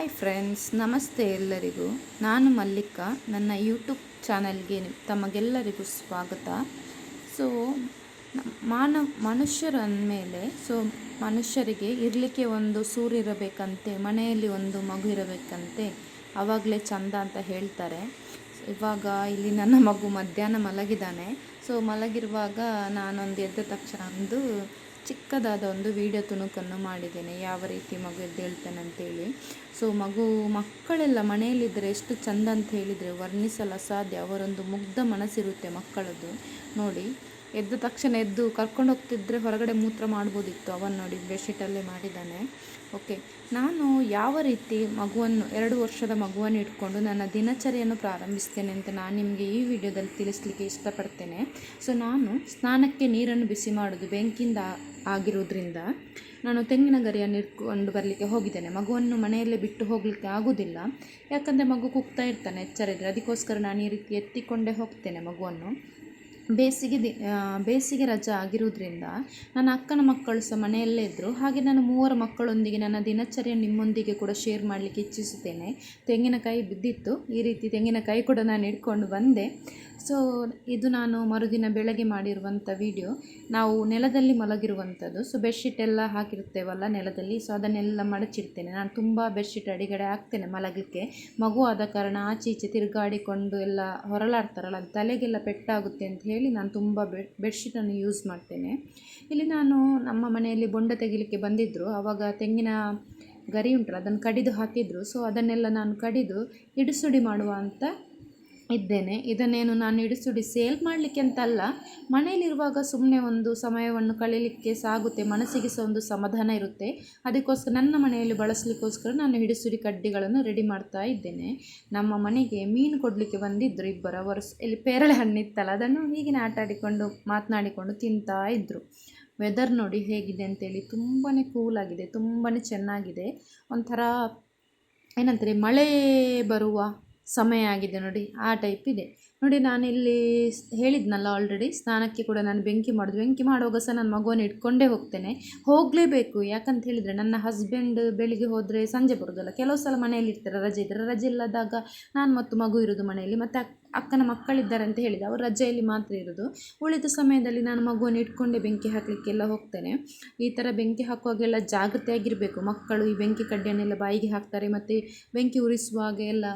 Hi friends, ನಮಸ್ತೆ ಎಲ್ಲರಿಗೂ. ನಾನು ಮಲ್ಲಿಕಾ. ನನ್ನ ಯೂಟ್ಯೂಬ್ ಚಾನಲ್ಗೆ ತಮಗೆಲ್ಲರಿಗೂ ಸ್ವಾಗತ. ಸೊ ಮಾನವ ಮನುಷ್ಯರ ಮೇಲೆ, ಸೊ, ಮನುಷ್ಯರಿಗೆ ಇರಲಿಕ್ಕೆ ಒಂದು ಸೂರಿರಬೇಕಂತೆ ಮನೆಯಲ್ಲಿ ಒಂದು ಮಗು ಇರಬೇಕಂತೆ ಆವಾಗಲೇ ಚಂದ ಅಂತ ಹೇಳ್ತಾರೆ. ಇವಾಗ ಇಲ್ಲಿ ನನ್ನ ಮಗು ಮಧ್ಯಾಹ್ನ ಮಲಗಿದ್ದಾನೆ. ಸೊ, ಮಲಗಿರುವಾಗ ನಾನೊಂದು ಎದ್ದ ತಕ್ಷಣ ಒಂದು ಚಿಕ್ಕದಾದ ಒಂದು ವಿಡಿಯೋ ತುಣುಕನ್ನು ಮಾಡಿದ್ದೇನೆ. ಯಾವ ರೀತಿ ಮಗು ಎದ್ದೇಳ್ತಾನೆ ಅಂತೇಳಿ ಸೊ ಮಗು ಮಕ್ಕಳೆಲ್ಲ ಮನೆಯಲ್ಲಿದ್ದರೆ ಎಷ್ಟು ಚಂದ ಅಂತ ಹೇಳಿದರೆ ವರ್ಣಿಸಲು ಅಸಾಧ್ಯ. ಅವರೊಂದು ಮುಗ್ಧ ಮನಸ್ಸಿರುತ್ತೆ ಮಕ್ಕಳದ್ದು. ನೋಡಿ ಎದ್ದ ತಕ್ಷಣ ಎದ್ದು ಕರ್ಕೊಂಡು ಹೋಗ್ತಿದ್ರೆ ಹೊರಗಡೆ ಮೂತ್ರ ಮಾಡ್ಬೋದಿತ್ತು. ಅವನು ನೋಡಿ ಬೆಡ್ಶೀಟಲ್ಲೇ ಮಾಡಿದ್ದಾನೆ. ಓಕೆ, ನಾನು ಯಾವ ರೀತಿ ಮಗುವನ್ನು, ಎರಡು ವರ್ಷದ ಮಗುವನ್ನು ಇಟ್ಕೊಂಡು ನನ್ನ ದಿನಚರಿಯನ್ನು ಪ್ರಾರಂಭಿಸ್ತೇನೆ ಅಂತ ನಾನು ನಿಮಗೆ ಈ ವಿಡಿಯೋದಲ್ಲಿ ತಿಳಿಸ್ಲಿಕ್ಕೆ ಇಷ್ಟಪಡ್ತೇನೆ. ಸೊ, ನಾನು ಸ್ನಾನಕ್ಕೆ ನೀರನ್ನು ಬಿಸಿ ಮಾಡೋದು ಬೆಂಕಿಯಿಂದ ಆಗಿರೋದ್ರಿಂದ ನಾನು ತೆಂಗಿನ ಗರಿಯನ್ನು ಇಟ್ಕೊಂಡು ಬರಲಿಕ್ಕೆ ಹೋಗಿದ್ದೇನೆ. ಮಗುವನ್ನು ಮನೆಯಲ್ಲೇ ಬಿಟ್ಟು ಹೋಗಲಿಕ್ಕೆ ಆಗೋದಿಲ್ಲ. ಯಾಕಂದರೆ ಮಗು ಕುಗ್ತಾ ಇರ್ತಾನೆ ಎಚ್ಚರಿದ್ರೆ. ಅದಕ್ಕೋಸ್ಕರ ನಾನು ಈ ರೀತಿ ಎತ್ತಿಕೊಂಡೇ ಹೋಗ್ತೇನೆ ಮಗುವನ್ನು. ಬೇಸಿಗೆ ದಿ ಬೇಸಿಗೆ ರಜಾ ಆಗಿರೋದ್ರಿಂದ ನನ್ನ ಅಕ್ಕನ ಮಕ್ಕಳು ಸಹ ಮನೆಯಲ್ಲೇ ಇದ್ದರು ಹಾಗೆ ನಾನು ಮೂವರ ಮಕ್ಕಳೊಂದಿಗೆ ನನ್ನ ದಿನಚರ್ಯ ನಿಮ್ಮೊಂದಿಗೆ ಕೂಡ ಶೇರ್ ಮಾಡಲಿಕ್ಕೆ ಇಚ್ಛಿಸುತ್ತೇನೆ. ತೆಂಗಿನಕಾಯಿ ಬಿದ್ದಿತ್ತು. ಈ ರೀತಿ ತೆಂಗಿನಕಾಯಿ ಕೂಡ ನಾನು ಇಟ್ಕೊಂಡು ಬಂದೆ. ಸೊ ಇದು ನಾನು ಮರುದಿನ ಬೆಳಗ್ಗೆ ಮಾಡಿರುವಂಥ ವಿಡಿಯೋ ನಾವು ನೆಲದಲ್ಲಿ ಮಲಗಿರುವಂಥದ್ದು. ಸೊ ಬೆಡ್ಶೀಟ್ ಎಲ್ಲ ಹಾಕಿರ್ತೇವಲ್ಲ ನೆಲದಲ್ಲಿ. ಸೊ ಅದನ್ನೆಲ್ಲ ಮಡಚಿಡ್ತೇನೆ. ನಾನು ತುಂಬ ಬೆಡ್ಶೀಟ್ ಅಡಿಗಡೆ ಹಾಕ್ತೇನೆ ಮಲಗಲಿಕ್ಕೆ. ಮಗು ಆದ ಕಾರಣ ಆಚೆ ಈಚೆ ತಿರುಗಾಡಿಕೊಂಡು ಎಲ್ಲ ಹೊರಳಾಡ್ತಾರಲ್ಲ, ಅದು ತಲೆಗೆಲ್ಲ ಪೆಟ್ಟಾಗುತ್ತೆ ಅಂತ ಹೇಳಿ ನಾನು ತುಂಬ ಬೆಡ್, ಬೆಡ್ಶೀಟನ್ನು ಯೂಸ್ ಮಾಡ್ತೇನೆ. ಇಲ್ಲಿ ನಾನು ನಮ್ಮ ಮನೆಯಲ್ಲಿ ಬೊಂಡ ತೆಗಿಲಿಕ್ಕೆ ಬಂದಿದ್ದರು ಆವಾಗ ತೆಂಗಿನ ಗರಿ ಉಂಟಲ್ಲ, ಅದನ್ನು ಕಡಿದು ಹಾಕಿದ್ರು. ಸೊ ಅದನ್ನೆಲ್ಲ ನಾನು ಕಡಿದು ಹಿಡಿಸುಡಿ ಮಾಡುವ ಅಂತ ಇದ್ದೇನೆ. ಇದನ್ನೇನು ನಾನು ಇಡಿಸುಡಿ ಸೇಲ್ ಮಾಡಲಿಕ್ಕೆ ಅಂತಲ್ಲ, ಮನೆಯಲ್ಲಿರುವಾಗ ಸುಮ್ಮನೆ ಒಂದು ಸಮಯವನ್ನು ಕಳೀಲಿಕ್ಕೆ ಸಾಗುತ್ತೆ, ಮನಸ್ಸಿಗೆ ಸಹ ಒಂದು ಸಮಾಧಾನ ಇರುತ್ತೆ. ಅದಕ್ಕೋಸ್ಕರ ನನ್ನ ಮನೆಯಲ್ಲಿ ಬಳಸಲಿಕ್ಕೋಸ್ಕರ ನಾನು ಹಿಡಿಸುಡಿ ಕಡ್ಡಿಗಳನ್ನು ರೆಡಿ ಮಾಡ್ತಾ ಇದ್ದೇನೆ. ನಮ್ಮ ಮನೆಗೆ ಮೀನು ಕೊಡಲಿಕ್ಕೆ ಬಂದಿದ್ದರು ಇಬ್ಬರು ವರ್ಷ, ಇಲ್ಲಿ ಪೇರಳೆ ಹಣ್ಣಿತ್ತಲ್ಲ, ಅದನ್ನು ಹೀಗೆ ಆಟ ಆಡಿಕೊಂಡು ಮಾತನಾಡಿಕೊಂಡು ತಿಂತಾ ಇದ್ದರು ವೆದರ್ ನೋಡಿ ಹೇಗಿದೆ ಅಂತೇಳಿ ತುಂಬಾ ಕೂಲಾಗಿದೆ ತುಂಬಾ ಚೆನ್ನಾಗಿದೆ. ಒಂಥರ ಏನಂತಾರೆ ಮಳೆ ಬರುವ ಸಮಯ ಆಗಿದೆ ನೋಡಿ, ಆ ಟೈಪ್ ಇದೆ. ನೋಡಿ ನಾನಿಲ್ಲಿ ಹೇಳಿದ್ನಲ್ಲ ಆಲ್ರೆಡಿ ಸ್ನಾನಕ್ಕೆ ಕೂಡ ನಾನು ಬೆಂಕಿ ಮಾಡೋದು. ಬೆಂಕಿ ಮಾಡುವಾಗ ಸಹ ನನ್ನ ಮಗುವನ್ನು ಇಟ್ಕೊಂಡೇ ಹೋಗ್ತೇನೆ. ಹೋಗಲೇಬೇಕು, ಯಾಕಂತ ಹೇಳಿದರೆ ನನ್ನ ಹಸ್ಬೆಂಡ್ ಬೆಳಿಗ್ಗೆ ಹೋದರೆ ಸಂಜೆ ಬರೋದಲ್ಲ, ಕೆಲವು ಸಲ ಮನೆಯಲ್ಲಿ ಇರ್ತಾರೆ, ರಜೆ ಇದ್ದರೆ ರಜೆ ಇಲ್ಲದಾಗ ನಾನು ಮತ್ತು ಮಗು ಇರೋದು ಮನೆಯಲ್ಲಿ, ಮತ್ತು ಅಕ್ಕನ ಮಕ್ಕಳಿದ್ದಾರೆ ಅಂತ ಹೇಳಿದೆ. ಅವರು ರಜೆಯಲ್ಲಿ ಮಾತ್ರ ಇರೋದು. ಉಳಿದ ಸಮಯದಲ್ಲಿ ನಾನು ಮಗುವನ್ನು ಇಟ್ಕೊಂಡೇ ಬೆಂಕಿ ಹಾಕಲಿಕ್ಕೆಲ್ಲ ಹೋಗ್ತೇನೆ. ಈ ಥರ ಬೆಂಕಿ ಹಾಕುವಾಗೆಲ್ಲ ಜಾಗ್ರತೆಯಾಗಿರಬೇಕು. ಮಕ್ಕಳು ಈ ಬೆಂಕಿ ಕಡ್ಡಿಯನ್ನೆಲ್ಲ ಬಾಯಿಗೆ ಹಾಕ್ತಾರೆ, ಮತ್ತು ಬೆಂಕಿ ಉರಿಸುವಾಗ ಎಲ್ಲ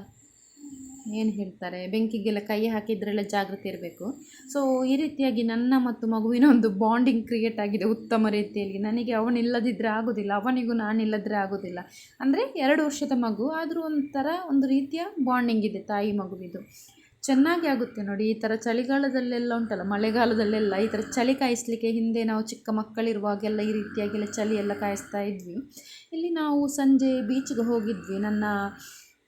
ಏನು ಹೇಳ್ತಾರೆ, ಬೆಂಕಿಗೆಲ್ಲ ಕೈ ಹಾಕಿದ್ರೆಲ್ಲ ಜಾಗೃತಿ ಇರಬೇಕು. ಸೊ ಈ ರೀತಿಯಾಗಿ ನನ್ನ ಮತ್ತು ಮಗುವಿನ ಒಂದು ಬಾಂಡಿಂಗ್ ಕ್ರಿಯೇಟ್ ಆಗಿದೆ ಉತ್ತಮ ರೀತಿಯಲ್ಲಿ. ನನಗೆ ಅವನಿಲ್ಲದಿದ್ದರೆ ಆಗೋದಿಲ್ಲ, ಅವನಿಗೂ ನಾನಿಲ್ಲದ್ರೆ ಆಗೋದಿಲ್ಲ. ಅಂದರೆ ಎರಡು ವರ್ಷದ ಮಗು, ಆದರೂ ಒಂಥರ ಒಂದು ರೀತಿಯ ಬಾಂಡಿಂಗ್ ಇದೆ ತಾಯಿ ಮಗುವಿದು. ಚೆನ್ನಾಗಿ ಆಗುತ್ತೆ ನೋಡಿ, ಈ ಥರ ಚಳಿಗಾಲದಲ್ಲೆಲ್ಲ ಉಂಟಲ್ಲ, ಮಳೆಗಾಲದಲ್ಲೆಲ್ಲ ಈ ಥರ ಚಳಿ ಕಾಯಿಸಲಿಕ್ಕೆ ಹಿಂದೆ ನಾವು ಚಿಕ್ಕ ಮಕ್ಕಳಿರುವಾಗೆಲ್ಲ ಈ ರೀತಿಯಾಗೆಲ್ಲ ಚಳಿ ಎಲ್ಲ ಕಾಯಿಸ್ತಾ ಇದ್ವಿ. ಇಲ್ಲಿ ನಾವು ಸಂಜೆ ಬೀಚ್ಗೆ ಹೋಗಿದ್ವಿ. ನನ್ನ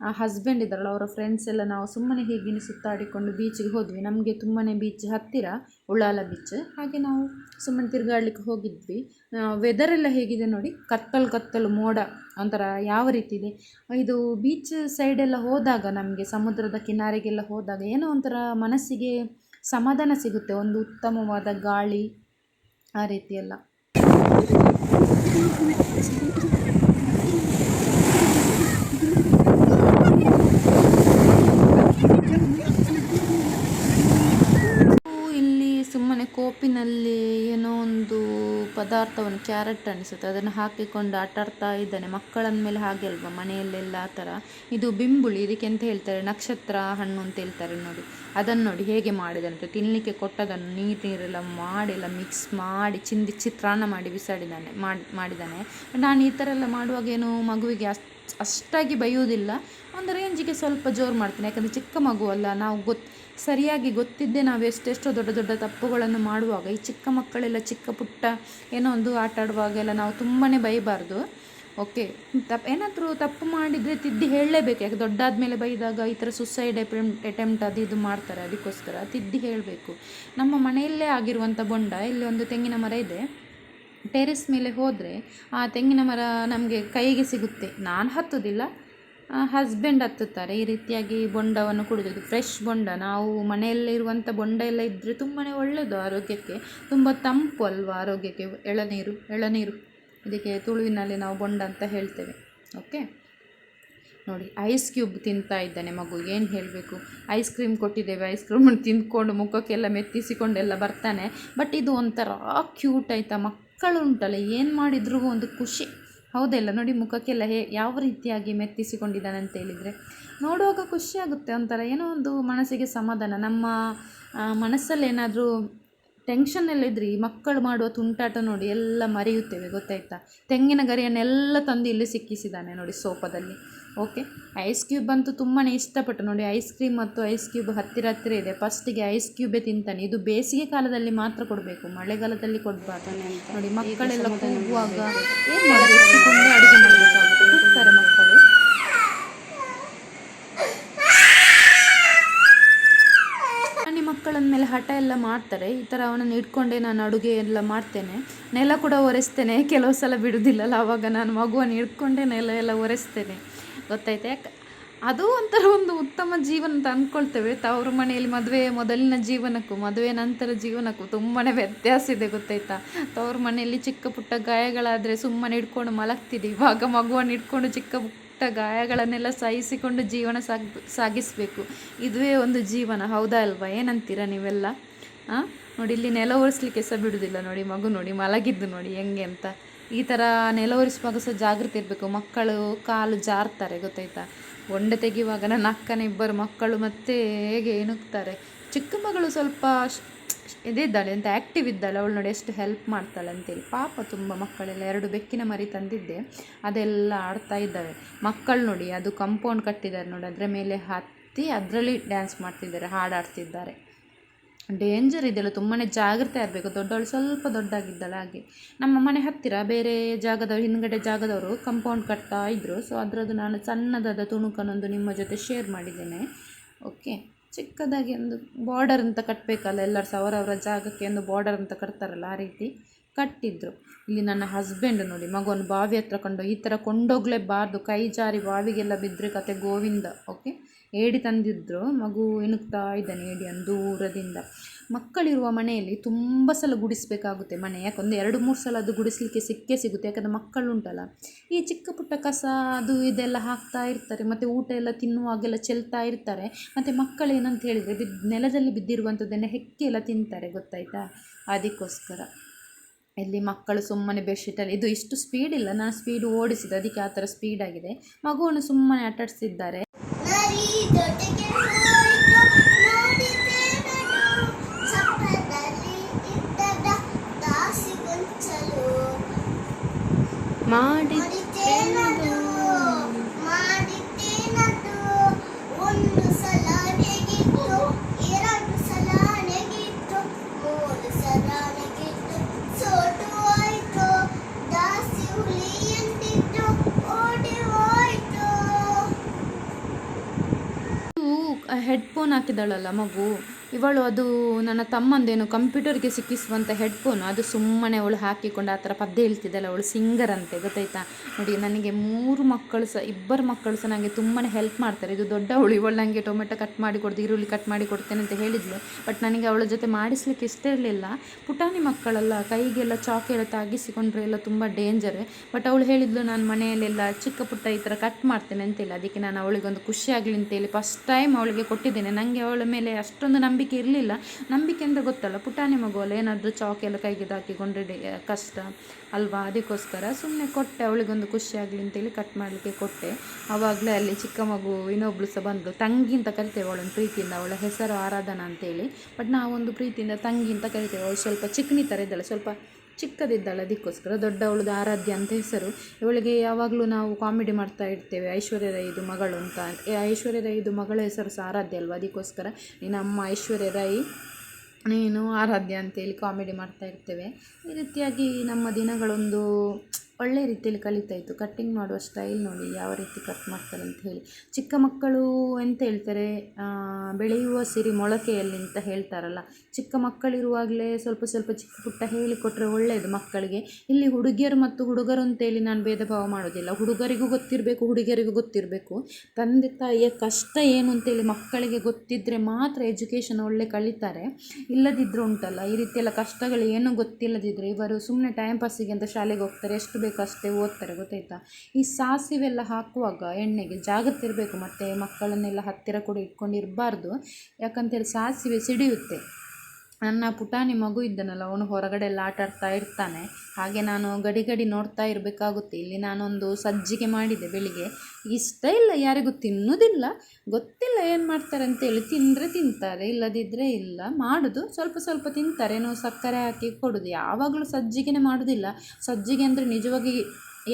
ಹಸ್ಬೆಂಡ್ ಇದ್ದಾರಲ್ಲ, ಅವರ ಫ್ರೆಂಡ್ಸ್ ಎಲ್ಲ ನಾವು ಸುಮ್ಮನೆ ಹೀಗಿನ ಸುತ್ತಾಡಿಕೊಂಡು ಬೀಚಿಗೆ ಹೋದ್ವಿ. ನಮಗೆ ತುಂಬಾ ಬೀಚ್ ಹತ್ತಿರ, ಉಳ್ಳಾಲ ಬೀಚ್ ಹಾಗೆ ನಾವು ಸುಮ್ಮನೆ ತಿರುಗಾಡ್ಲಿಕ್ಕೆ ಹೋಗಿದ್ವಿ. ವೆದರ್ ಎಲ್ಲ ಹೇಗಿದೆ ನೋಡಿ, ಕತ್ತಲು ಕತ್ತಲು, ಮೋಡ ಒಂಥರ ಯಾವ ರೀತಿ ಇದೆ. ಇದು ಬೀಚ್ ಸೈಡೆಲ್ಲ ಹೋದಾಗ ನಮಗೆ, ಸಮುದ್ರದ ಕಿನಾರೆಗೆಲ್ಲ ಹೋದಾಗ ಏನೋ ಒಂಥರ ಮನಸ್ಸಿಗೆ ಸಮಾಧಾನ ಸಿಗುತ್ತೆ. ಒಂದು ಉತ್ತಮವಾದ ಗಾಳಿ ಆ ರೀತಿ ಎಲ್ಲ ಇಲ್ಲಿ ಸುಮ್ಮನೆ ಕೋಪಿನಲ್ಲಿ ಏನೋ ಒಂದು ಪದಾರ್ಥವನ್ನು ಕ್ಯಾರೆಟ್ ಅನಿಸುತ್ತೆ. ಅದನ್ನು ಹಾಕಿಕೊಂಡು ಆಟಾಡ್ತಾ ಇದ್ದಾನೆ. ಮಕ್ಕಳಂದ ಮೇಲೆ ಹಾಗೆ ಅಲ್ವಾ? ಮನೆಯಲ್ಲೆಲ್ಲ ಆ ಥರ. ಇದು ಬಿಂಬುಳಿ, ಇದಕ್ಕೆ ಎಂತ ಹೇಳ್ತಾರೆ? ನಕ್ಷತ್ರ ಹಣ್ಣು ಅಂತ ಹೇಳ್ತಾರೆ ನೋಡಿ. ಅದನ್ನು ನೋಡಿ ಹೇಗೆ ಮಾಡಿದಂತೆ ತಿನ್ನಲಿಕ್ಕೆ ಕೊಟ್ಟದನ್ನು ನೀರು ನೀರೆಲ್ಲ ಮಾಡಿಲ್ಲ ಮಿಕ್ಸ್ ಮಾಡಿ, ಚಿಂದಿ, ಚಿತ್ರಾನ್ನ ಮಾಡಿ ಬಿಸಾಡಿದ್ದಾನೆ, ಮಾಡಿ, ಮಾಡಿದ್ದಾನೆ. ನಾನು ಈ ಥರ ಎಲ್ಲ ಮಾಡುವಾಗ ಏನು ಮಗುವಿಗೆ ಅಷ್ಟು ಅಷ್ಟಾಗಿ ಬೈಯೋದಿಲ್ಲ ಒಂದು ರೇಂಜಿಗೆ ಸ್ವಲ್ಪ ಜೋರು ಮಾಡ್ತೀನಿ. ಯಾಕಂದರೆ ಚಿಕ್ಕ ಮಗು ಅಲ್ಲ. ನಾವು ಗೊತ್ತು ಸರಿಯಾಗಿ ಗೊತ್ತಿದ್ದೇ ನಾವು ಎಷ್ಟೆಷ್ಟೋ ದೊಡ್ಡ ದೊಡ್ಡ ತಪ್ಪುಗಳನ್ನು ಮಾಡುವಾಗ, ಈ ಚಿಕ್ಕ ಮಕ್ಕಳೆಲ್ಲ ಚಿಕ್ಕ ಪುಟ್ಟ ಏನೋ ಒಂದು ಆಟ ಆಡುವಾಗೆಲ್ಲ ನಾವು ತುಂಬಾ ಬೈಬಾರ್ದು. ಓಕೆ ತಪ್ಪು ಏನಾದರೂ ತಪ್ಪು ಮಾಡಿದರೆ ತಿದ್ದಿ ಹೇಳಲೇಬೇಕು. ಯಾಕೆ ದೊಡ್ಡಾದ ಮೇಲೆ ಬೈದಾಗ ಈ ಥರ ಸುಸೈಡ್ ಅಟೆಂಪ್ಟ್ ಅದು ಇದು ಮಾಡ್ತಾರೆ ಅದಕ್ಕೋಸ್ಕರ ತಿದ್ದಿ ಹೇಳಬೇಕು. ನಮ್ಮ ಮನೆಯಲ್ಲೇ ಆಗಿರುವಂಥ ಬೊಂಡ, ಇಲ್ಲಿ ಒಂದು ತೆಂಗಿನ ಮರ ಇದೆ. ಟೆರೆಸ್ ಮೇಲೆ ಹೋದರೆ ಆ ತೆಂಗಿನ ಮರ ನಮಗೆ ಕೈಗೆ ಸಿಗುತ್ತೆ. ನಾನು ಹತ್ತೋದಿಲ್ಲ. ಹಸ್ಬೆಂಡ್ ಹತ್ತುತ್ತಾರೆ. ಈ ರೀತಿಯಾಗಿ ಬೊಂಡವನ್ನು ಕುಡಿಯೋದು ಫ್ರೆಶ್ ಬೊಂಡ. ನಾವು ಮನೆಯಲ್ಲಿರುವಂಥ ಬೊಂಡ ಎಲ್ಲ ಇದ್ದರೆ ತುಂಬಾ ಒಳ್ಳೆಯದು ಆರೋಗ್ಯಕ್ಕೆ. ತುಂಬ ತಂಪು ಅಲ್ವಾ ಆರೋಗ್ಯಕ್ಕೆ? ಎಳನೀರು ಎಳನೀರು. ಇದಕ್ಕೆ ತುಳುವಿನಲ್ಲಿ ನಾವು ಬೊಂಡ ಅಂತ ಹೇಳ್ತೇವೆ. ಓಕೆ ನೋಡಿ ಐಸ್ ಕ್ಯೂಬ್ ತಿಂತಾ ಇದ್ದಾನೆ ಮಗು. ಏನು ಹೇಳಬೇಕು? ಐಸ್ ಕ್ರೀಮ್ ಕೊಟ್ಟಿದ್ದೇವೆ. ಐಸ್ ಕ್ರೀಮ್ ತಿಂದ್ಕೊಂಡು ಮುಖಕ್ಕೆಲ್ಲ ಮೆತ್ತಿಸಿಕೊಂಡೆಲ್ಲ ಬರ್ತಾನೆ. ಬಟ್ ಇದು ಒಂಥರ ಕ್ಯೂಟ್ ಆಯಿತಾ? ಮಕ್ಕಳು ಉಂಟಲ್ಲ ಏನು ಮಾಡಿದ್ರೂ ಒಂದು ಖುಷಿ. ಹೌದಲ್ಲ ನೋಡಿ ಮುಖಕ್ಕೆಲ್ಲ ಹೇ ಯಾವ ರೀತಿಯಾಗಿ ಮೆತ್ತಿಸಿಕೊಂಡಿದ್ದಾನೆ ಅಂತ ಹೇಳಿದರೆ. ನೋಡುವಾಗ ಖುಷಿಯಾಗುತ್ತೆ ಒಂಥರ ಏನೋ ಒಂದು ಮನಸ್ಸಿಗೆ ಸಮಾಧಾನ. ನಮ್ಮ ಮನಸ್ಸಲ್ಲಿ ಏನಾದರೂ ಮಕ್ಕಳು ಮಾಡುವ ತುಂಟಾಟ ನೋಡಿ ಎಲ್ಲ ಮರೆಯುತ್ತೇವೆ ಗೊತ್ತಾಯ್ತಾ? ತೆಂಗಿನ ಗರಿಯನ್ನೆಲ್ಲ ತಂದು ಇಲ್ಲಿ ಸಿಕ್ಕಿಸಿದ್ದಾನೆ ನೋಡಿ ಸೋಫಾದಲ್ಲಿ. ಓಕೆ. ಐಸ್ ಕ್ಯೂಬ್ ಅಂತೂ ತುಂಬಾ ಇಷ್ಟಪಟ್ಟು ನೋಡಿ, ಐಸ್ ಕ್ರೀಮ್ ಮತ್ತು ಐಸ್ ಕ್ಯೂಬ್ ಹತ್ತಿರ ಹತ್ತಿರ ಇದೆ. ಫಸ್ಟಿಗೆ ಐಸ್ ಕ್ಯೂಬೇ ತಿಂತಾನೆ. ಇದು ಬೇಸಿಗೆ ಕಾಲದಲ್ಲಿ ಮಾತ್ರ ಕೊಡಬೇಕು, ಮಳೆಗಾಲದಲ್ಲಿ ಕೊಡಬಾರ್ದು. ನೋಡಿ, ಮಕ್ಕಳೆಲ್ಲ ಕೂಗುವಾಗ ಏನು ಮಾಡಬೇಕು ಅಡುಗೆ ಮಾಡಬೇಕಾಗುತ್ತೆ? ಮಕ್ಕಳು. ಮಕ್ಕಳ ಮೇಲೆ ಹಠ ಎಲ್ಲ ಮಾಡ್ತಾರೆ. ಈ ಥರ ಅವನನ್ನು ಇಟ್ಕೊಂಡೆ ನಾನು ಅಡುಗೆ ಎಲ್ಲ ಮಾಡ್ತೇನೆ. ನೆಲ ಕೂಡ ಒರೆಸ್ತೇನೆ. ಕೆಲವು ಸಲ ಬಿಡುವುದಿಲ್ಲಲ್ಲ ಆವಾಗ ನಾನು ಮಗುವನ್ನು ಹಿಡ್ಕೊಂಡೆ ನೆಲ ಎಲ್ಲ ಒರೆಸ್ತೇನೆ. ಗೊತ್ತಾಯ್ತಾ ಯಾಕೆ ಅದು ಒಂಥರ ಒಂದು ಉತ್ತಮ ಜೀವನ ಅಂತ ಅಂದ್ಕೊಳ್ತೇವೆ ತವರು ಮನೆಯಲ್ಲಿ ಮದುವೆ, ಮೊದಲಿನ ಜೀವನಕ್ಕೂ, ಮದುವೆ ನಂತರ ಜೀವನಕ್ಕೂ ತುಂಬಾ ವ್ಯತ್ಯಾಸ ಇದೆ ಗೊತ್ತಾಯ್ತಾ? ತವರು ಮನೆಯಲ್ಲಿ ಚಿಕ್ಕ ಪುಟ್ಟ ಗಾಯಗಳಾದರೆ ಸುಮ್ಮನೆ ಇಟ್ಕೊಂಡು ಮಲಗ್ತಿದ್ದೆ ಇವಾಗ ಮಗುವನ್ನು ಇಟ್ಕೊಂಡು ಚಿಕ್ಕ ಪುಟ್ಟ ಗಾಯಗಳನ್ನೆಲ್ಲ ಸಹಿಸಿಕೊಂಡು ಜೀವನ ಸಾಗ್, ಸಾಗಿಸಬೇಕು. ಇದುವೇ ಒಂದು ಜೀವನ. ಹೌದಾ ಅಲ್ವಾ? ಏನಂತೀರಾ ನೀವೆಲ್ಲ? ಹಾಂ ನೋಡಿ, ಇಲ್ಲಿ ನೆಲ ಒರೆಸ್ಲಿಕ್ಕೆ ಸಹ ಬಿಡುವುದಿಲ್ಲ ನೋಡಿ, ಮಗು ನೋಡಿ, ಮಲಗಿದ್ದು ನೋಡಿ, ಹೆಂಗೆ ಅಂತ. ಈ ಥರ ನೆಲ ಸಹ ಜಾಗೃತಿ ಇರಬೇಕು. ಮಕ್ಕಳು ಕಾಲು ಜಾರ್ತಾರೆ, ಗೊತ್ತಾಯ್ತಾ? ಒಂಡೆ ತೆಗೆಯುವಾಗ ನನ್ನ ಅಕ್ಕನ ಇಬ್ಬರು ಮಕ್ಕಳು ಮತ್ತೆ ಹೇಗೆ ಇಣುಕ್ತಾರೆ ಚಿಕ್ಕ ಮಗಳು ಸ್ವಲ್ಪ ಇದಿದ್ದಾಳೆ ಅಂತ ಆ್ಯಕ್ಟಿವ್ ಇದ್ದಾಳೆ. ಅವಳು ನೋಡಿ ಎಷ್ಟು ಹೆಲ್ಪ್ ಮಾಡ್ತಾಳೆ ಅಂತೇಳಿ. ಪಾಪ ತುಂಬ ಮಕ್ಕಳೆಲ್ಲ ಎರಡು ಬೆಕ್ಕಿನ ಮರಿ ತಂದಿದ್ದೆ. ಅದೆಲ್ಲ ಆಡ್ತಾ ಇದ್ದಾವೆ ಮಕ್ಕಳು ನೋಡಿ, ಅದು ಕಂಪೌಂಡ್ ಕಟ್ಟಿದ್ದಾರೆ ನೋಡಿ. ಅದರ ಮೇಲೆ ಹತ್ತಿ ಅದರಲ್ಲಿ ಡ್ಯಾನ್ಸ್ ಮಾಡ್ತಿದ್ದಾರೆ ಹಾಡಾಡ್ತಿದ್ದಾರೆ ಡೇಂಜರ್ ಇದೆಲ್ಲ ತುಂಬಾ ಜಾಗ್ರತೆ ಇರಬೇಕು. ದೊಡ್ಡವಳು ಸ್ವಲ್ಪ ದೊಡ್ಡಾಗಿದ್ದಾಳೆ ಹಾಗೆ. ನಮ್ಮ ಮನೆ ಹತ್ತಿರ ಬೇರೆ ಜಾಗದವರು, ಹಿಂದ್ಗಡೆ ಜಾಗದವರು ಕಂಪೌಂಡ್ ಕಟ್ತಾ ಇದ್ದರು ಸೊ ಅದರದ್ದು ನಾನು ಸಣ್ಣದಾದ ತುಣುಕನೊಂದು ನಿಮ್ಮ ಜೊತೆ ಶೇರ್ ಮಾಡಿದ್ದೇನೆ. ಓಕೆ ಚಿಕ್ಕದಾಗಿ ಒಂದು ಬಾರ್ಡರ್ ಅಂತ ಕಟ್ಟಬೇಕಲ್ಲ ಎಲ್ಲರೂ ಸಹ ಅವರವರ ಜಾಗಕ್ಕೆ ಒಂದು ಬಾರ್ಡರ್ ಅಂತ ಕಟ್ತಾರಲ್ಲ, ಆ ರೀತಿ ಕಟ್ಟಿದ್ರು. ಇಲ್ಲಿ ನನ್ನ ಹಸ್ಬೆಂಡ್ ನೋಡಿ ಮಗುವನ್ನು ಬಾವಿ ಹತ್ರ ಕೊಂಡು, ಈ ಥರ ಕೊಂಡೋಗ್ಲೇಬಾರ್ದು. ಕೈ ಜಾರಿ ಬಾವಿಗೆಲ್ಲ ಬಿದ್ದರೆ ಕತೆ ಗೋವಿಂದ. ಓಕೆ ಏಡಿ ತಂದಿದ್ರು. ಮಗು ಇಣುಕ್ತಾ ಇದ್ದಾನೆ ಏಡಿಯನ್ನು ದೂರದಿಂದ. ಮಕ್ಕಳಿರುವ ಮನೆಯಲ್ಲಿ ತುಂಬ ಸಲ ಗುಡಿಸಬೇಕಾಗುತ್ತೆ ಮನೆ. ಯಾಕೊಂದು ಎರಡು, ಮೂರು ಸಲ ಅದು ಗುಡಿಸ್ಲಿಕ್ಕೆ ಸಿಕ್ಕೇ ಸಿಗುತ್ತೆ. ಯಾಕಂದರೆ ಮಕ್ಕಳು ಉಂಟಲ್ಲ ಈ ಚಿಕ್ಕ ಪುಟ್ಟ ಕಸ, ಅದು ಇದೆಲ್ಲ ಹಾಕ್ತಾ ಇರ್ತಾರೆ. ಮತ್ತು ಊಟ ಎಲ್ಲ ತಿನ್ನುವಾಗೆಲ್ಲ ಚೆಲ್ತಾ ಇರ್ತಾರೆ. ಮತ್ತು ಮಕ್ಕಳು ಏನಂತ ಹೇಳಿದರೆ ಬಿದ್ದು ನೆಲದಲ್ಲಿ ಬಿದ್ದಿರುವಂಥದ್ದನ್ನು ಹೆಕ್ಕಿ ಎಲ್ಲ ತಿಂತಾರೆ, ಗೊತ್ತಾಯ್ತಾ? ಅದಕ್ಕೋಸ್ಕರ. ಇಲ್ಲಿ ಮಕ್ಕಳು ಸುಮ್ಮನೆ ಬೆಡ್ಶೀಟಲ್ಲಿ ಇದು ಇಷ್ಟು ಸ್ಪೀಡ್ ಇಲ್ಲ. ನಾನು ಸ್ಪೀಡ್ ಓಡಿಸಿದೆ ಅದಕ್ಕೆ ಆ ಥರ ಸ್ಪೀಡಾಗಿದೆ ಮಗುವನ್ನು ಸುಮ್ಮನೆ ಆಟಾಡಿಸಿದ್ದಾರೆ ಹೆಡ್ಫೋನ್ ಹಾಕಿದ್ದಾಳಲ್ಲ ಮಗು. ಇವಳು ಅದು ನನ್ನ ತಮ್ಮಂದೇನು ಕಂಪ್ಯೂಟರ್ಗೆ ಸಿಕ್ಕಿಸುವಂಥ ಹೆಡ್ಫೋನ್ ಅದು ಸುಮ್ಮನೆ ಅವಳು ಹಾಕಿಕೊಂಡು ಆ ಥರ ಪದ್ಯ ಹೇಳ್ತಿದ್ದಲ್ಲ, ಅವಳು ಸಿಂಗರ್ ಅಂತೆ, ಗೊತ್ತಾಯ್ತಾ? ನೋಡಿ, ನನಗೆ ಮೂರು ಮಕ್ಕಳು ಸಹ ಇಬ್ಬರು ಮಕ್ಕಳು ಸಹ ನನಗೆ ತುಂಬಾ ಹೆಲ್ಪ್ ಮಾಡ್ತಾರೆ. ಇದು ದೊಡ್ಡವಳು ಇವಳು ನನಗೆ ಟೊಮೆಟೊ ಕಟ್ ಮಾಡಿ ಕೊಡ್ದು, ಈರುಳ್ಳಿ ಕಟ್ ಮಾಡಿ ಕೊಡ್ತೇನೆ ಅಂತ ಹೇಳಿದ್ಲು. ಬಟ್ ನನಗೆ ಅವಳ ಜೊತೆ ಮಾಡಿಸ್ಲಿಕ್ಕೆ ಇಷ್ಟ ಇರಲಿಲ್ಲ. ಪುಟಾಣಿ ಮಕ್ಕಳೆಲ್ಲ, ಕೈಗೆಲ್ಲ ಚಾಕ್ ಎಲ್ಲ ತಾಗಿಸಿಕೊಂಡ್ರೆ ಎಲ್ಲ ತುಂಬ ಡೇಂಜರ್ ಬಟ್ ಅವಳು ಹೇಳಿದ್ಲು, ನಾನು ಮನೆಯಲ್ಲೆಲ್ಲ ಚಿಕ್ಕ ಪುಟ್ಟ ಈ ಥರ ಕಟ್ ಮಾಡ್ತೇನೆ ಅಂತೇಳಿ ಅದಕ್ಕೆ ನಾನು ಅವಳಿಗೆ ಒಂದು ಖುಷಿ ಆಗಲಿ ಅಂತೇಳಿ ಫಸ್ಟ್ ಟೈಮ್ ಅವಳಿಗೆ ಕೊಟ್ಟಿದ್ದೇನೆ. ನನಗೆ ಅವಳ ಮೇಲೆ ಅಷ್ಟೊಂದು ನಂಬಿಕೆ ಇರಲಿಲ್ಲ. ನಂಬಿಕೆ ಅಂತ ಗೊತ್ತಲ್ಲ, ಪುಟಾಣಿ ಮಗುವಲ್ಲ ಏನಾದರೂ ಚಾಕ್ ಎಲ್ಲ ಕೈಗೆ ಹಾಕಿಕೊಂಡ್ರೆ ಕಷ್ಟ, ಅಲ್ವಾ? ಅದಕ್ಕೋಸ್ಕರ ಸುಮ್ಮನೆ ಕೊಟ್ಟೆ, ಅವಳಿಗೊಂದು ಖುಷಿ ಆಗಲಿ ಅಂತೇಳಿ ಕಟ್ ಮಾಡಲಿಕ್ಕೆ ಕೊಟ್ಟೆ. ಆವಾಗಲೇ ಅಲ್ಲಿ ಚಿಕ್ಕ ಮಗು ಇನ್ನೊಬ್ಳು ಸಹ ಬಂದು ತಂಗಿ ಅಂತ ಕರಿತೇವೆ ಅವಳನ್ನು ಪ್ರೀತಿಯಿಂದ, ಅವಳ ಹೆಸರು ಆರಾಧನಾ ಅಂತೇಳಿ. ಬಟ್ ನಾವೊಂದು ಪ್ರೀತಿಯಿಂದ ತಂಗಿ ಅಂತ ಕರಿತೇವೆ. ಅವಳು ಸ್ವಲ್ಪ ಚಿಕ್ಕನಿ ಥರ ಇದ್ದಾಳೆ, ಸ್ವಲ್ಪ ಚಿಕ್ಕದಿದ್ದಾಳೆ ಅದಕ್ಕೋಸ್ಕರ ದೊಡ್ಡವಳದು ಆರಾಧ್ಯ ಅಂತ ಹೆಸರು. ಇವಳಿಗೆ ಯಾವಾಗಲೂ ನಾವು ಕಾಮಿಡಿ ಮಾಡ್ತಾ ಇರ್ತೇವೆ ಐಶ್ವರ್ಯ ರೈದು ಮಗಳು ಅಂತ. ಐಶ್ವರ್ಯ ರೈದು ಮಗಳ ಹೆಸರು ಸಹ ಆರಾಧ್ಯ ಅಲ್ವಾ? ಅದಕ್ಕೋಸ್ಕರ ನೀನು ಅಮ್ಮ ಐಶ್ವರ್ಯ ರೈ, ನೀನು ಆರಾಧ್ಯ ಅಂತೇಳಿ ಕಾಮಿಡಿ ಮಾಡ್ತಾ ಇರ್ತೇವೆ. ಈ ರೀತಿಯಾಗಿ ನಮ್ಮ ದಿನಗಳೊಂದು ಒಳ್ಳೆ ರೀತಿಯಲ್ಲಿ ಕಲಿತಾ ಇತ್ತು. ಕಟ್ಟಿಂಗ್ ಮಾಡುವ ಸ್ಟೈಲ್ ನೋಡಿ ಯಾವ ರೀತಿ ಕಟ್ ಮಾಡ್ತಾರೆ ಅಂತ ಹೇಳಿ. ಚಿಕ್ಕ ಮಕ್ಕಳು ಎಂತ ಹೇಳ್ತಾರೆ? ಬೆಳೆಯುವ ಸಿರಿ ಮೊಳಕೆಯಲ್ಲಿ ಅಂತ ಹೇಳ್ತಾರಲ್ಲ. ಚಿಕ್ಕ ಮಕ್ಕಳಿರುವಾಗಲೇ ಸ್ವಲ್ಪ ಸ್ವಲ್ಪ ಚಿಕ್ಕ ಪುಟ್ಟ ಹೇಳಿಕೊಟ್ರೆ ಒಳ್ಳೆಯದು ಮಕ್ಕಳಿಗೆ. ಇಲ್ಲಿ ಹುಡುಗಿಯರು ಮತ್ತು ಹುಡುಗರು ಅಂತೇಳಿ ನಾನು ಭೇದ ಭಾವ ಮಾಡೋದಿಲ್ಲ. ಹುಡುಗರಿಗೂ ಗೊತ್ತಿರಬೇಕು, ಹುಡುಗಿಯರಿಗೂ ಗೊತ್ತಿರಬೇಕು. ತಂದೆ, ತಾಯಿಯ ಕಷ್ಟ ಏನು ಅಂತೇಳಿ ಮಕ್ಕಳಿಗೆ ಗೊತ್ತಿದ್ದರೆ ಮಾತ್ರ ಎಜುಕೇಷನ್ ಒಳ್ಳೆ ಕಲಿತಾರೆ. ಇಲ್ಲದಿದ್ದರೂ ಉಂಟಲ್ಲ. ಈ ರೀತಿಯೆಲ್ಲ ಕಷ್ಟಗಳು ಏನೂ ಗೊತ್ತಿಲ್ಲದಿದ್ದರೆ ಇವರು ಸುಮ್ಮನೆ ಟೈಮ್ ಪಾಸಿಗೆ ಅಂತ ಶಾಲೆಗೆ ಹೋಗ್ತಾರೆ. ಎಷ್ಟು ಬೇಕೋ ಅಷ್ಟೇ ಓದ್ತಾರೆ, ಗೊತ್ತಾಯ್ತಾ? ಈ ಸಾಸಿವೆಲ್ಲ ಹಾಕುವಾಗ ಎಣ್ಣೆಗೆ ಜಾಗ್ರತೆ ಇರಬೇಕು, ಮತ್ತು ಮಕ್ಕಳನ್ನೆಲ್ಲ ಹತ್ತಿರ ಕೂಡ ಇಟ್ಕೊಂಡಿರಬಾರ್ದು ಯಾಕಂತೇಳಿ ಸಾಸಿವೆ ಸಿಡಿಯುತ್ತೆ. ನನ್ನ ಪುಟಾಣಿ ಮಗು ಇದ್ದನಲ್ಲ, ಅವನು ಹೊರಗಡೆ ಎಲ್ಲ ಆಟ ಆಡ್ತಾ ಇರ್ತಾನೆ. ಹಾಗೆ ನಾನು ಗಡಿ ಗಡಿ ನೋಡ್ತಾ ಇರಬೇಕಾಗುತ್ತೆ. ಇಲ್ಲಿ ನಾನೊಂದು ಸಜ್ಜಿಗೆ ಮಾಡಿದೆ ಬೆಳಿಗ್ಗೆ. ಇಷ್ಟ ಇಲ್ಲ, ಯಾರಿಗೂ ತಿನ್ನೋದಿಲ್ಲ. ಗೊತ್ತಿಲ್ಲ ಏನು ಮಾಡ್ತಾರೆ ಅಂತೇಳಿ ತಿಂದರೆ ತಿಂತಾರೆ ಇಲ್ಲದಿದ್ದರೆ ಇಲ್ಲ. ಮಾಡೋದು, ಸ್ವಲ್ಪ ಸ್ವಲ್ಪ ತಿಂತಾರೆ. ಏನೋ ಸಕ್ಕರೆ ಹಾಕಿ ಕೊಡೋದು. ಯಾವಾಗಲೂ ಸಜ್ಜಿಗೆನೇ ಮಾಡೋದಿಲ್ಲ. ಸಜ್ಜಿಗೆ ಅಂದರೆ ನಿಜವಾಗಿ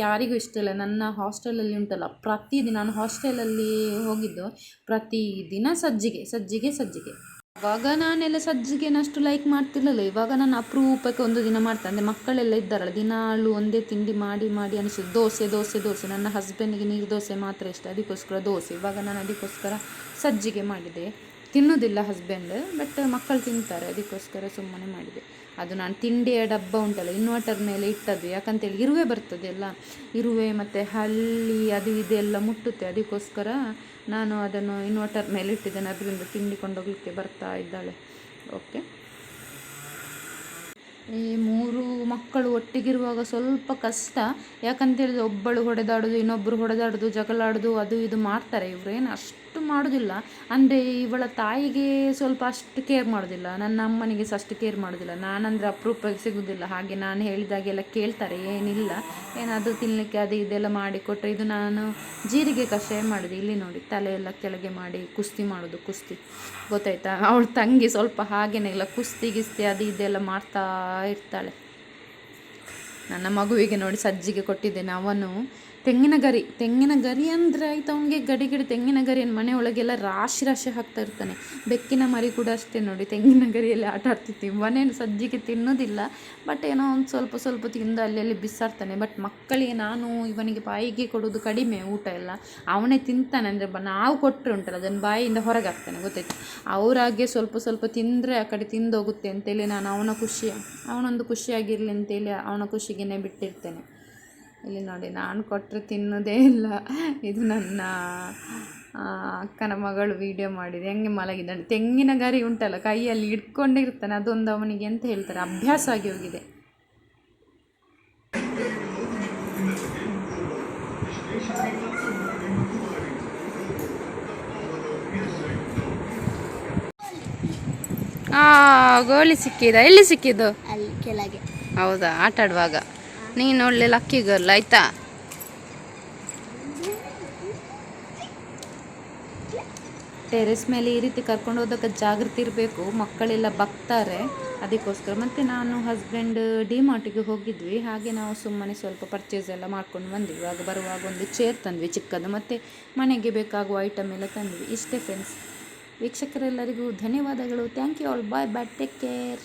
ಯಾರಿಗೂ ಇಷ್ಟ ಇಲ್ಲ. ನನ್ನ ಹಾಸ್ಟೆಲಲ್ಲಿ ಉಂಟಲ್ಲ, ಪ್ರತಿದಿನ ನಾನು ಹಾಸ್ಟೆಲಲ್ಲಿ ಹೋಗಿದ್ದು ಪ್ರತಿದಿನ ಸಜ್ಜಿಗೆ ಸಜ್ಜಿಗೆ ಸಜ್ಜಿಗೆ. ಆವಾಗ ನಾನೆಲ್ಲ ಸಜ್ಜಿಗೆನ ಅಷ್ಟು ಲೈಕ್ ಮಾಡ್ತಿರ್ಲಿಲ್ಲ. ಇವಾಗ ನಾನು ಅಪರೂಪಕ್ಕೆ ಒಂದು ದಿನ ಮಾಡ್ತೇನೆ ಅಂದರೆ ಮಕ್ಕಳೆಲ್ಲ ಇದ್ದಾರಲ್ಲ ದಿನಾಳು ಒಂದೇ ತಿಂಡಿ ಮಾಡಿ ಮಾಡಿ ಅನಿಸಿದ್ದು ದೋಸೆ ದೋಸೆ ದೋಸೆ. ನನ್ನ ಹಸ್ಬೆಂಡಿಗೆ ನೀರು ದೋಸೆ ಮಾತ್ರ ಇಷ್ಟ. ಅದಕ್ಕೋಸ್ಕರ ದೋಸೆ. ಇವಾಗ ನಾನು ಅದಕ್ಕೋಸ್ಕರ ಸಜ್ಜಿಗೆ ಮಾಡಿದೆ. ತಿನ್ನೋದಿಲ್ಲ ಹಸ್ಬೆಂಡ್ ಬಟ್ ಮಕ್ಕಳು ತಿಂತಾರೆ. ಅದಕ್ಕೋಸ್ಕರ ಸುಮ್ಮನೆ ಮಾಡಿದೆ. ಅದು ನಾನು ತಿಂಡಿಯ ಡಬ್ಬ ಉಂಟಲ್ಲ ಇನ್ವರ್ಟರ್ ಮೇಲೆ ಇಟ್ಟದ್ದು. ಯಾಕಂತೇಳಿ ಇರುವೆ ಬರ್ತದೆ ಅಲ್ಲ, ಇರುವೆ ಮತ್ತು ಹಳ್ಳಿ ಅದು ಇದೆಲ್ಲ ಮುಟ್ಟುತ್ತೆ. ಅದಕ್ಕೋಸ್ಕರ ನಾನು ಅದನ್ನು ಇನ್ವರ್ಟರ್ ಮೇಲೆ ಇಟ್ಟಿದ್ದೇನೆ ಅದರಿಂದ ತಿಂಡಿ ಕೊಂಡೋಗ್ಲಿಕ್ಕೆ ಬರ್ತಾ ಇದ್ದಾಳೆ. ಓಕೆ ಈ ಮೂರು ಮಕ್ಕಳು ಒಟ್ಟಿಗಿರುವಾಗ ಸ್ವಲ್ಪ ಕಷ್ಟ. ಯಾಕಂತೇಳಿದ್ರೆ ಒಬ್ಬಳು ಹೊಡೆದಾಡೋದು ಇನ್ನೊಬ್ಬರು ಹೊಡೆದಾಡೋದು, ಜಗಳಾಡೋದು, ಅದು ಇದು ಮಾಡ್ತಾರೆ. ಇವರೇನು ಅಷ್ಟು ಮಾಡೋದಿಲ್ಲ. ಅಂದರೆ ಇವಳ ತಾಯಿಗೆ ಸ್ವಲ್ಪ ಅಷ್ಟು ಕೇರ್ ಮಾಡೋದಿಲ್ಲ. ನನ್ನ ಅಮ್ಮನಿಗೆ ಸಹ ಅಷ್ಟು ಕೇರ್ ಮಾಡೋದಿಲ್ಲ. ನಾನಂದರೆ ಅಪರೂಪಕ್ಕೆ ಸಿಗೋದಿಲ್ಲ. ಹಾಗೆ ನಾನು ಹೇಳಿದಾಗೆಲ್ಲ ಕೇಳ್ತಾರೆ, ಏನಿಲ್ಲ. ಏನಾದರೂ ತಿನ್ನಲಿಕ್ಕೆ ಅದು ಇದೆಲ್ಲ ಮಾಡಿ ಕೊಟ್ಟರೆ ಇದು ನಾನು ಜೀರಿಗೆ ಕಷಾಯ ಮಾಡಿದೆ. ಇಲ್ಲಿ ನೋಡಿ, ತಲೆಯೆಲ್ಲ ಕೆಳಗೆ ಮಾಡಿ ಕುಸ್ತಿ ಮಾಡೋದು, ಕುಸ್ತಿ. ಗೊತ್ತಾಯ್ತಾ? ಅವಳ ತಂಗಿ ಸ್ವಲ್ಪ ಹಾಗೇನೇ ಇಲ್ಲ. ಕುಸ್ತಿ, ಗಿಸ್ತಿ ಅದು ಇದೆಲ್ಲ ಮಾಡ್ತಾ ಇರ್ತಾಳೆ. ನನ್ನ ಮಗುವಿಗೆ ನೋಡಿ ಸಜ್ಜಿಗೆ ಕೊಟ್ಟಿದ್ದೇನೆ. ಅವನು ತೆಂಗಿನ ಗರಿ ತೆಂಗಿನ ಗರಿ ಅಂದರೆ ಆಯ್ತು ಅವನಿಗೆ ಗಡಿ ಗಡಿ ತೆಂಗಿನ ಗರಿಯನ್ನು ಮನೆ ಒಳಗೆಲ್ಲ ರಾಶಿ ರಾಶಿ ಹಾಕ್ತಾ ಇರ್ತಾನೆ. ಬೆಕ್ಕಿನ ಮರಿ ಕೂಡ ಅಷ್ಟೇ ನೋಡಿ, ತೆಂಗಿನ ಗರಿಯಲ್ಲಿ ಆಟ ಆಡ್ತಿತ್ತು ಮನೇನು ಸಜ್ಜಿಗೆ ತಿನ್ನೋದಿಲ್ಲ ಬಟ್ ಏನೋ ಒಂದು ಸ್ವಲ್ಪ ಸ್ವಲ್ಪ ತಿಂದು ಅಲ್ಲಿ ಬಿಸಾಡ್ತಾನೆ. ಬಟ್ ಮಕ್ಕಳಿಗೆ ನಾನು ಇವನಿಗೆ ಬಾಯಿಗೆ ಕೊಡೋದು ಕಡಿಮೆ ಊಟ ಎಲ್ಲ. ಅವನೇ ತಿಂತಾನೆ ಅಂದರೆ ಬ, ನಾವು ಕೊಟ್ಟರೆ ಉಂಟಲ್ಲ, ಅದನ್ನು ಬಾಯಿಯಿಂದ ಹೊರಗೆ ಹಾಕ್ತಾನೆ ಗೊತ್ತಾಯ್ತು ಅವರಾಗೆ ಸ್ವಲ್ಪ ಸ್ವಲ್ಪ ತಿಂದರೆ ಆ ಕಡೆ ತಿಂದೋಗುತ್ತೆ ಅಂತೇಳಿ ನಾನು ಅವನ ಖುಷಿ, ಅವನೊಂದು ಖುಷಿಯಾಗಿರಲಿ ಅಂತೇಳಿ ಅವನ ಖುಷಿಗೇ ಬಿಟ್ಟಿರ್ತೇನೆ. ಇಲ್ಲಿ ನೋಡಿ ನಾನು ಕೊಟ್ಟರೆ ತಿನ್ನೋದೇ ಇಲ್ಲ. ಇದು ನನ್ನ ಅಕ್ಕನ ಮಗಳು ವೀಡಿಯೋ ಮಾಡಿದೆ. ಹೆಂಗೆ ಮಲಗಿದ್ದಾನೆ ತೆಂಗಿನ ಗರಿ ಉಂಟಲ್ಲ ಕೈಯಲ್ಲಿ ಇಟ್ಕೊಂಡಿರ್ತಾನೆ ಅದೊಂದು ಅವನಿಗೆ ಅಂತ ಹೇಳ್ತಾರೆ. ಅಭ್ಯಾಸ ಆಗಿ ಹೋಗಿದೆ. ಆ ಗೋಳಿ ಸಿಕ್ಕಿದ? ಎಲ್ಲಿ ಸಿಕ್ಕಿದ್ದು? ಅಲ್ಲಿ ಕೆಳಗೆ. ಹೌದಾ? ಆಟ ಆಡುವಾಗ? ನೀನು ಒಳ್ಳೆ ಲಕ್ಕಿ ಗರ್ಲ್ ಆಯ್ತಾ? ಟೆರೆಸ್ ಮೇಲೆ ಈ ರೀತಿ ಕರ್ಕೊಂಡು ಹೋದಾಗ ಜಾಗೃತಿ ಇರಬೇಕು, ಮಕ್ಕಳೆಲ್ಲ ಬಗ್ತಾರೆ. ಅದಕ್ಕೋಸ್ಕರ ಮತ್ತು ನಾನು ಹಸ್ಬೆಂಡ್ ಡಿ ಮಾರ್ಟಿಗೆ ಹೋಗಿದ್ವಿ. ಹಾಗೆ ನಾವು ಸುಮ್ಮನೆ ಸ್ವಲ್ಪ ಪರ್ಚೇಸ್ ಎಲ್ಲ ಮಾಡ್ಕೊಂಡು ಬಂದ್ವಿ. ಆಗ ಬರುವಾಗ ಒಂದು ಚೇರ್ ತಂದ್ವಿ, ಚಿಕ್ಕದು ಮತ್ತು ಮನೆಗೆ ಬೇಕಾಗುವ ಐಟಮ್ ಎಲ್ಲ ತಂದ್ವಿ. ಇಷ್ಟೇ ಫ್ರೆಂಡ್ಸ್ ವೀಕ್ಷಕರೆಲ್ಲರಿಗೂ ಧನ್ಯವಾದಗಳು. Thank you all bye bye take care